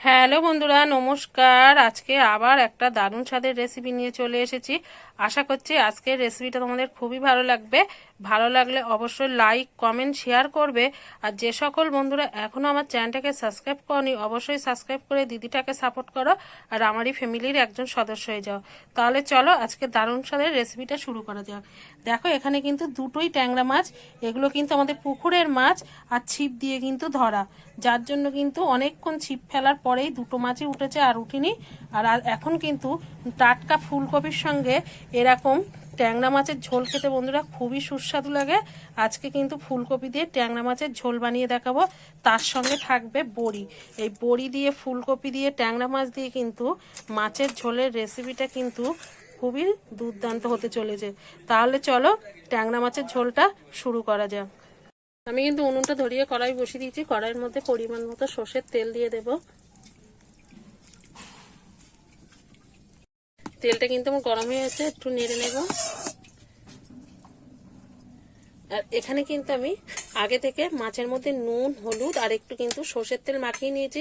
Hello বন্ধুরা, নমস্কার। আজকে আবার একটা দারুণ স্বাদের রেসিপি নিয়ে চলে এসেছি। আশা করছি আজকের রেসিপিটা তোমাদের খুবই ভালো লাগবে। ভালো লাগলে অবশ্যই লাইক কমেন্ট শেয়ার করবে। আর যে সকল বন্ধুরা এখনও আমার চ্যানেলটাকে সাবস্ক্রাইব করনি, অবশ্যই সাবস্ক্রাইব করে দিদিটাকে সাপোর্ট করো। আর আমারই ফ্যামিলির একজন সদস্য হয়ে যাও। তাহলে চলো আজকে দারুণ স্বাদের রেসিপিটা শুরু করা যাক। দেখো, এখানে কিন্তু দুটোই ট্যাংরা মাছ। এগুলো কিন্তু আমাদের পুকুরের মাছ আর ছিপ দিয়ে কিন্তু ধরা। যার জন্য কিন্তু অনেকক্ষণ ছিপ ফেলার পরেই দুটো মাছই উঠেছে আর উঠিনি। আর এখন কিন্তু টাটকা ফুলকপির সঙ্গে এরকম ট্যাংরা মাছের ঝোল খেতে বন্ধুরা খুবই সুস্বাদু লাগে। আজকে কিন্তু ফুলকপি দিয়ে ট্যাংরা মাছের ঝোল বানিয়ে দেখাবো। তার সঙ্গে থাকবে বড়ি। এই বড়ি দিয়ে, ফুলকপি দিয়ে, ট্যাংরা মাছ দিয়ে কিন্তু মাছের ঝোলের রেসিপিটা কিন্তু খুবই দুর্দান্ত হতে চলেছে। তাহলে চলো ট্যাংরা মাছের ঝোলটা শুরু করা যাক। আমি কিন্তু উনুনটা ধরিয়ে কড়াই বসিয়ে দিয়েছি। কড়াইয়ের মধ্যে পরিমাণ মতো সর্ষের তেল দিয়ে দেব। তেলটা কিন্তু আমার গরম হয়ে গেছে, একটু নেড়ে নেব। আর এখানে কিন্তু আমি আগে থেকে মাছের মধ্যে নুন, হলুদ আর একটু কিন্তু সর্ষের তেল মাখিয়ে নিয়েছি।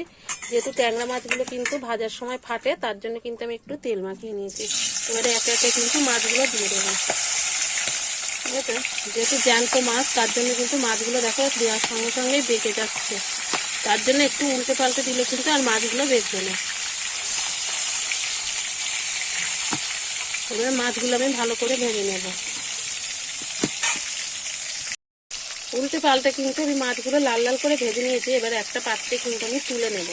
যেহেতু ট্যাংরা মাছগুলো কিন্তু ভাজার সময় ফাটে, তার জন্য কিন্তু আমি একটু তেল মাখিয়ে নিয়েছি। এবারে একে একে কিন্তু মাছগুলো দিয়ে দেবো। ঠিক আছে? যেহেতু জ্যান্ত মাছ, তার জন্য কিন্তু মাছগুলো দেখো দেওয়ার সঙ্গে সঙ্গেই বেঁকে যাচ্ছে। তার জন্য একটু উল্টে পাল্টে দিলে কিন্তু আর মাছগুলো বেঁচবে না। এবার মাছগুলো আমি ভালো করে ভেজে নেব। উল্টে পাল্টে কিন্তু আমি মাছগুলো লাল লাল করে ভেজে নিয়েছি, এবার একটা পাত্রে কিন্তু আমি তুলে নেব।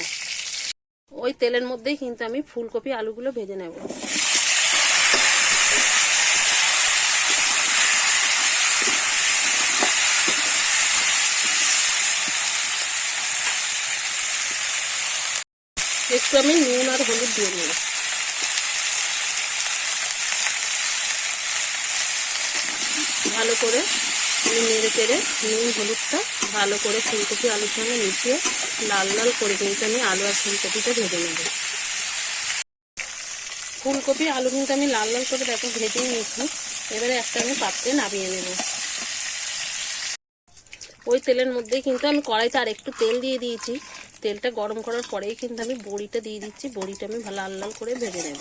ওই তেলের মধ্যেই কিন্তু আমি ফুলকপি আলুগুলো ভেজে নেব। একটু আমি নুন আর হলুদ দিয়ে নেব ভালো করে নেড়ে চেড়ে নুন, হলুদটা ভালো করে ফুলকপি, আলুর সঙ্গে মিশিয়ে লাল লাল করে কিন্তু আমি আলু আর ফুলকপিটা ভেজে নেব। ফুলকপি, আলু কিন্তু আমি লাল লাল করে দেখো ভেজে নিয়েছি। এবারে একটা আমি পাত্রে নামিয়ে নেব। ওই তেলের মধ্যেই কিন্তু আমি কড়াইতে আর একটু তেল দিয়ে দিয়েছি। তেলটা গরম করার পরেই কিন্তু আমি বড়িটা দিয়ে দিচ্ছি। বড়িটা আমি লাল লাল করে ভেজে নেব।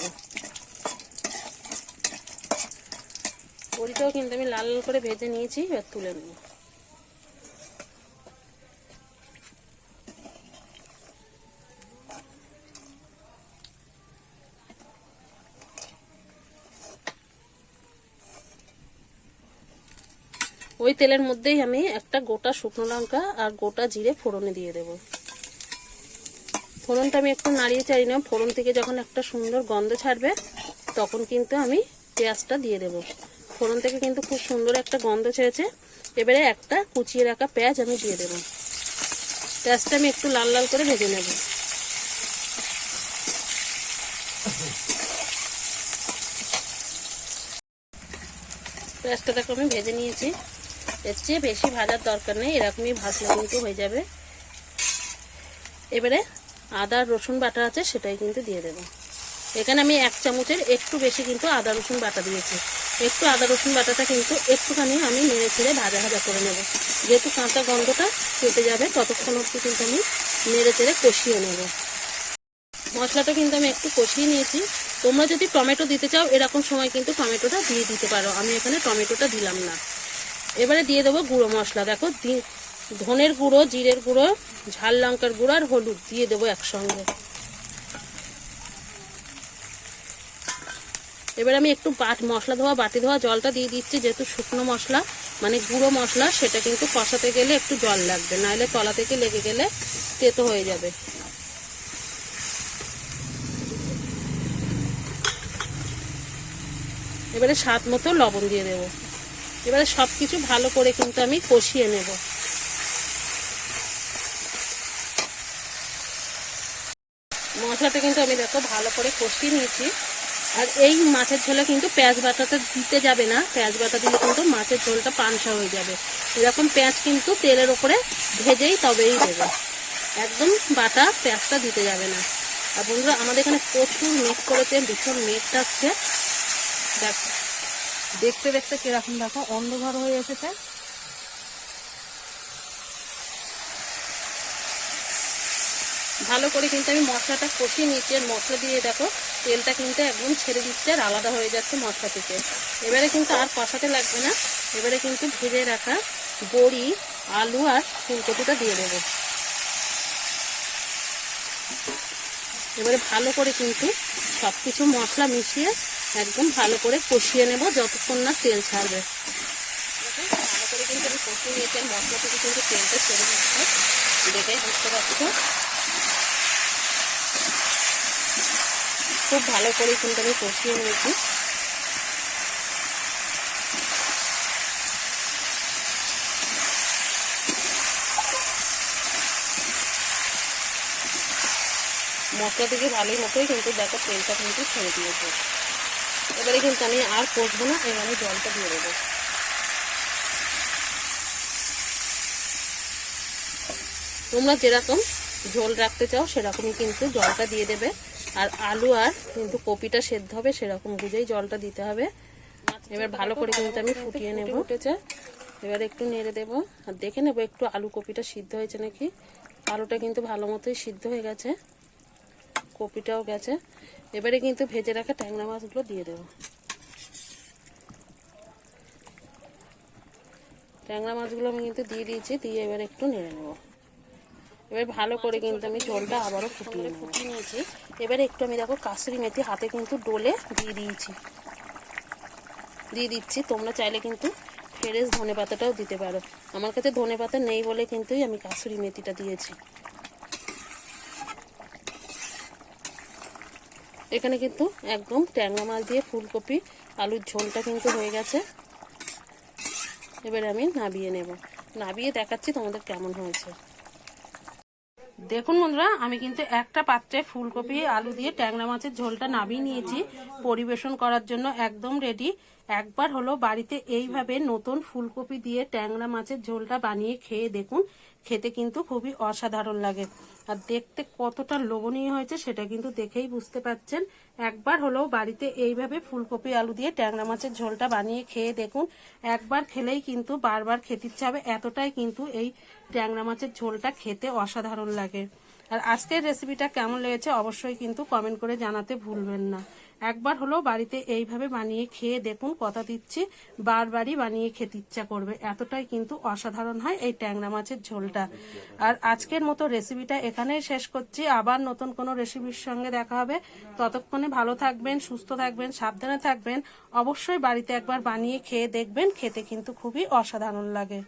বড়িটাও কিন্তু আমি লাল লাল করে ভেজে নিয়েছি, এবার তুলে নেব। ওই তেলের মধ্যেই আমি একটা গোটা শুকনো লঙ্কা আর গোটা জিরে ফোড়নে দিয়ে দেব। ফোড়নটা আমি একটু নাড়িয়ে চাড়ি না ফোড়ন থেকে যখন একটা সুন্দর গন্ধ ছাড়বে, তখন কিন্তু আমি পেঁয়াজটা দিয়ে দেব। ফোড়ন থেকে কিন্তু খুব সুন্দর একটা গন্ধ ছেড়েছে। এবারে একটা কুচিয়ে রাখা পেঁয়াজ আমি দিয়ে দেবো। পেঁয়াজটা আমি একটু লাল লাল করে ভেজে নেব। পেঁয়াজটা দেখো আমি ভেজে নিয়েছি। এর চেয়ে বেশি ভাজার দরকার নেই, এরকমই ভাজলে কিন্তু হয়ে যাবে। এবারে আদা রসুন বাটা আছে সেটাই কিন্তু দিয়ে দেবো। এখানে আমি এক চামচের একটু বেশি কিন্তু আদা রসুন বাটা দিয়েছি। একটু আদা, রসুন বাটাটা কিন্তু একটুখানি আমি নেড়ে ছেড়ে ভাজা ভাজা করে নেব। যেহেতু কাঁচা গন্ধটা কেটে যাবে, ততক্ষণ অবধি কিন্তু আমি নেড়ে চেড়ে কষিয়ে নেব। মশলাটা কিন্তু আমি একটু কষিয়ে নিয়েছি। তোমরা যদি টমেটো দিতে চাও, এরকম সময় কিন্তু টমেটোটা দিয়ে দিতে পারো। আমি এখানে টমেটোটা দিলাম না। এবারে দিয়ে দেবো গুঁড়ো মশলা। দেখো ধনের গুঁড়ো, জিরের গুঁড়ো, ঝাল লঙ্কার গুঁড়ো আর হলুদ দিয়ে দেবো একসঙ্গে। এবার আমি একটু বাট, মশলা ধোয়া, বাটি ধোয়া, জলটা দিয়ে দিচ্ছি, যেহেতু শুকনো মশলা মানে গুঁড়ো মশলা, সেটা কিন্তু কষাতে গেলে একটু জল লাগবে, নাহলে তলা থেকে লেগে গেলে তেতো হয়ে যাবে। এবারে স্বাদ মতো লবণ দিয়ে দেবো। এবারে সব কিছু ভালো করে কিন্তু আমি কষিয়ে নেব। মশলাটা কিন্তু আমি দেখো ভালো করে কষিয়ে নিয়েছি। আর এই মাছের ঝোলে কিন্তু পেঁয়াজ বাটাটা দিতে যাবে না। পেঁয়াজ বাটা দিলে কিন্তু মাছের ঝোলটা পানসা হয়ে যাবে। এরকম পেঁয়াজ কিন্তু তেলের ওপরে ভেজেই তবেই দেবে। একদম বাটা পেঁয়াজটা দিতে যাবে না। আর বন্ধুরা, আমাদের এখানে প্রচুর মেঘ করেছে, ভীষণ মেঘ থাকছে দেখ, দেখতে দেখতে কীরকম দেখো, অন্ধকার হয়ে এসেছে। ভালো করে কিন্তু আমি মশলাটা কষিয়ে নিচ্ছি। আর মশলা দিয়ে দেখো, তেলটা কিন্তু একদম ছেড়ে দিচ্ছে আর আলাদা হয়ে যাচ্ছে মশলা থেকে। এবারে কিন্তু আর কষাতে লাগবে না। এবারে কিন্তু ভেজে রাখা বড়ি, আলু আর ফুলকপিটা দিয়ে দেবো। এবারে ভালো করে কিন্তু সব কিছু মশলা মিশিয়ে একদম ভালো করে কষিয়ে নেব যতক্ষণ না তেল ছাড়বে। ভালো করে কিন্তু আমি কষিয়ে নিয়েছি আর মশলা থেকে কিন্তু তেলটা ছেড়ে দিচ্ছে। দেখেই বুঝতে পারছ? খুব ভালো করে কিন্তু আমি কষিয়ে নিয়েছি। মশলা থেকে ভালোই মতোই কিন্তু দেখো তেলটা কিন্তু ছেড়ে দিয়েছে। এবারে কিন্তু আমি আর কষবো না, এবার আমি জলটা দিয়ে দেবো। তোমরা যেরকম ঝোল রাখতে চাও, সেরকমই কিন্তু জলটা দিয়ে দেবে। আর আলু আর কিন্তু কপিটা সেদ্ধ হবে, সেরকম বুঝেই জলটা দিতে হবে। এবার ভালো করে কিন্তু আমি ফুটিয়ে নেব। উঠেছে এবার একটু নেড়ে দেবো। আর দেখে নেব একটু আলু কপিটা সিদ্ধ হয়েছে নাকি। আলুটা কিন্তু ভালো মতোই সিদ্ধ হয়ে গেছে। কপিটাও গেছে। এবারে কিন্তু ভেজে রাখা ট্যাংরা মাছগুলো দিয়ে দেবো। ট্যাংরা মাছগুলো আমি কিন্তু দিয়ে দিয়েছি, দিয়ে এবার একটু নেড়ে নেব। এবার ভালো করে কিন্তু আমি ঝোলটা আবারও ফুটিয়ে ফুটিয়ে নিয়েছি। এবারে একটু আমি দেখো কাসুরি মেথি হাতে কিন্তু ডোলে দিয়ে দিয়েছি। দিয়ে দিচ্ছি। তোমরা চাইলে কিন্তু ফ্রেশ ধনে পাতাটাও দিতে পারো। আমার কাছে ধনে পাতা নেই বলে কিন্তু আমি কাসুরি মেথিটা দিয়েছি। এখানে কিন্তু একদম ট্যাংরা মাছ দিয়ে ফুলকপি, আলুর ঝোলটা কিন্তু হয়ে গেছে। এবারে আমি নাবিয়ে নেব। নাবিয়ে দেখাচ্ছি তোমাদের কেমন হয়েছে। দেখুন বন্ধুরা, আমি কিন্তু একটা পাত্রে ফুলকপি, আলু দিয়ে ট্যাংরা মাছের ঝোলটা নামিয়ে নিয়েছি। পরিবেশন করার জন্য একদম রেডি একবার হলো বাড়িতে এইভাবে নতুন ফুলকপি দিয়ে ট্যাংরা মাছের ঝোলটা বানিয়ে খেয়ে দেখুন খেতে কিন্তু খুবই অসাধারণ লাগে। আর দেখতে কতটা লোভনীয় হয়েছে সেটা কিন্তু দেখেই বুঝতে পাচ্ছেন একবার হলেও বাড়িতে এইভাবে ফুলকপি আলু দিয়ে ট্যাংরা মাছের ঝোলটা বানিয়ে খেয়ে দেখুন একবার খেলেই কিন্তু বারবার খেতে ইচ্ছে হবে। এতটাই কিন্তু এই ট্যাংরা মাছের ঝোলটা খেতে অসাধারণ লাগে। আর আজকের রেসিপিটা কেমন লেগেছে অবশ্যই কিন্তু কমেন্ট করে জানাতে ভুলবেন না। একবার হলো বাড়িতে এইভাবে বানিয়ে খেয়ে দেখুন, কথা দিচ্ছি, বারবারই বানিয়ে খেতে ইচ্ছা করবে। এতটাই কিন্তু অসাধারণ হয় এই ট্যাংরা মাছের ঝোলটা। আর আজকের মতো রেসিপিটা এখানেই শেষ করছি। আবার নতুন কোনো রেসিপির সঙ্গে দেখা হবে। ততক্ষণে ভালো থাকবেন, সুস্থ থাকবেন, সাবধানে থাকবেন। অবশ্যই বাড়িতে একবার বানিয়ে খেয়ে দেখবেন, খেতে কিন্তু খুবই অসাধারণ লাগে।